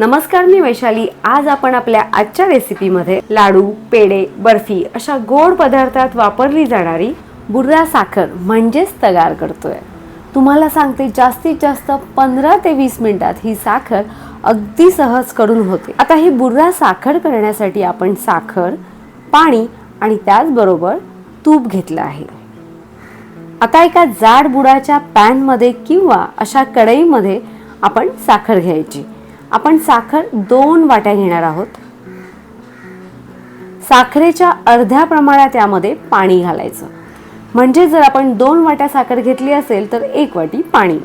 नमस्कार मी वैशाली. आज आपण आपल्या आजच्या रेसिपीमध्ये लाडू पेढे बर्फी अशा गोड पदार्थात वापरली जाणारी बुर्रा साखर म्हणजेच तयार करतोय. तुम्हाला सांगते जास्तीत जास्त पंधरा ते वीस मिनिटात ही साखर अगदी सहज करून होते. आता ही बुर्रा साखर करण्यासाठी आपण साखर पाणी आणि त्याचबरोबर तूप घेतलं आहे. आता एका जाड बुडाच्या पॅनमध्ये किंवा अशा कढईमध्ये आपण साखर घ्यायची. आपण साखर दोन वाट्या घेणार आहोत. साखरेच्या अर्ध्या प्रमाणात यामध्ये पाणी घालायचं. म्हणजे जर आपण दोन वाट्या साखर घेतली असेल तर एक वाटी पाणी.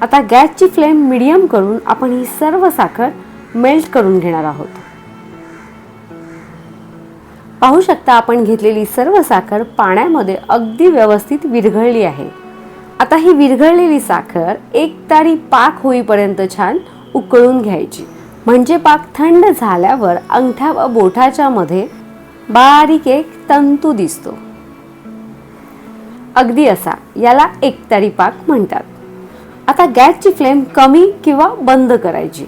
आता गॅसची फ्लेम मिडियम करून आपण ही सर्व साखर मेल्ट करून घेणार आहोत. पाहू शकता आपण घेतलेली सर्व साखर पाण्यामध्ये अगदी व्यवस्थित विरघळली आहे. आता ही विरघळलेली साखर एक तारी पाक होईपर्यंत छान उकळून घ्यायची. म्हणजे पाक थंड झाल्यावर अंगठ्या व बोठाच्या मध्ये बारीक एक तंतू दिसतो. अगदी असा याला एकतारी पाक म्हणतात. आता गॅसची फ्लेम कमी किंवा बंद करायची.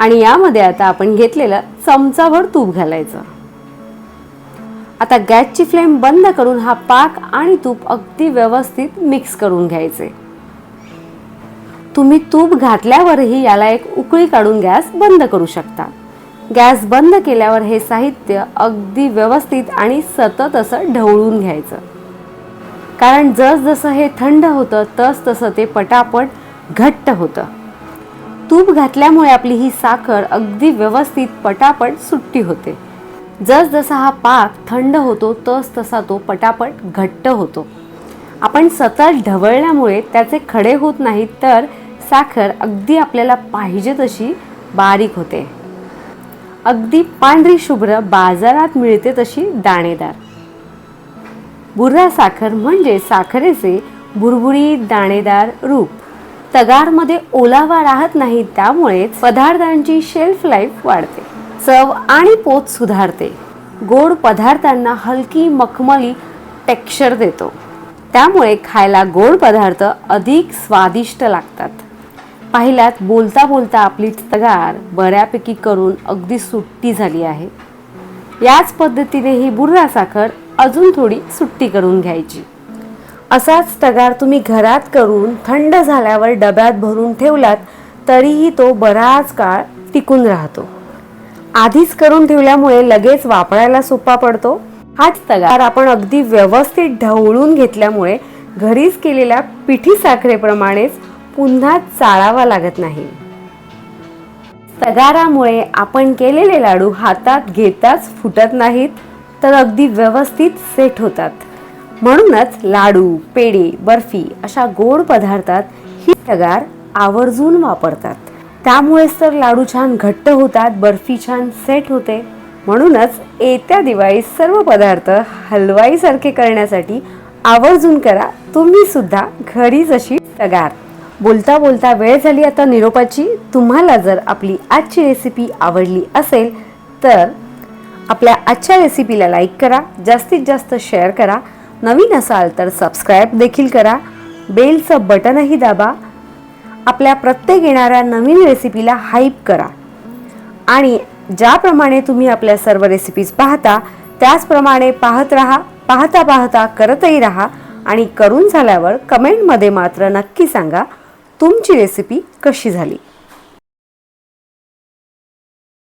आणि यामध्ये आता आपण घेतलेलं चमचाभर तूप घालायचं. आता गॅसची फ्लेम बंद करून हा पाक आणि तूप अगदी व्यवस्थित मिक्स करून घ्यायचे. तुम्ही तूप घातल्यावरही याला एक उकळी काढून गॅस बंद करू शकता. गॅस बंद केल्यावर हे साहित्य अगदी व्यवस्थित आणि सतत असं ढवळून घ्यायचं. कारण जसजसं हे थंड होतं तस तसं ते पटापट घट्ट होतं. तूप घातल्यामुळे आपली ही साखर अगदी व्यवस्थित पटापट सुट्टी होते. जसजसा हा पाक थंड होतो तस तसा तो पटापट घट्ट होतो. आपण सतत ढवळल्यामुळे त्याचे खडे होत नाहीत तर साखर अगदी आपल्याला पाहिजे तशी बारीक होते. अगदी पांढरी शुभ्र बाजारात मिळते तशी दाणेदार. बुर्रा साखर म्हणजे साखरेचे बुरबुरीत दाणेदार रूप. तगारमध्ये ओलावा राहत नाही त्यामुळे पदार्थांची शेल्फ लाईफ वाढते. चव आणि पोत सुधारते. गोड पदार्थांना हलकी मखमली टेक्स्चर देतो. त्यामुळे खायला गोड पदार्थ अधिक स्वादिष्ट लागतात. पाहिलात बोलता बोलता आपली तगार बऱ्यापैकी करून अगदी सुट्टी झाली आहे. याच पद्धतीने ही बुर्रा साखर अजून थोडी सुट्टी करून घ्यायची. असाच तगार तुम्ही घरात करून थंड झाल्यावर डब्यात भरून ठेवलात तरीही तो बराच काळ टिकून राहतो. आधीच करून ठेवल्यामुळे लगेच वापरायला सोपा पडतो. हाच तगार आपण अगदी व्यवस्थित ढवळून घेतल्यामुळे घरीच केलेल्या पिठी साखरेप्रमाणेच पुन्हा चाळावा लागत नाही. तगारामुळे आपण केलेले लाडू हातात घेताच फुटत नाहीत तर अगदी व्यवस्थित सेट होतात. म्हणूनच लाडू पेढे बर्फी अशा गोड पदार्थात ही तगार आवर्जून वापरतात. त्यामुळेच तर लाडू छान घट्ट होतात बर्फी छान सेट होते. म्हणूनच येत्या दिवाळीत सर्व पदार्थ हलवाईसारखे करण्यासाठी आवर्जून करा. तुम्ही सुद्धा घरीच अशी तगार बोलता बोलता वेळ झाली आता निरोपाची. तुम्हाला जर आपली आजची रेसिपी आवडली असेल तर आपल्या आजच्या रेसिपीला लाईक करा जास्तीत जास्त शेअर करा. नवीन असाल तर सबस्क्राईब देखील करा. बेलचं बटनही दाबा. आपल्या प्रत्येक येणाऱ्या नवीन रेसिपीला हाईप करा. आणि ज्याप्रमाणे तुम्ही आपल्या सर्व रेसिपीज पाहता त्याचप्रमाणे पाहत राहा पाहता पाहता करतही राहा. आणि करून झाल्यावर कमेंटमध्ये मात्र नक्की सांगा. तुमची रेसिपी कशी झाली?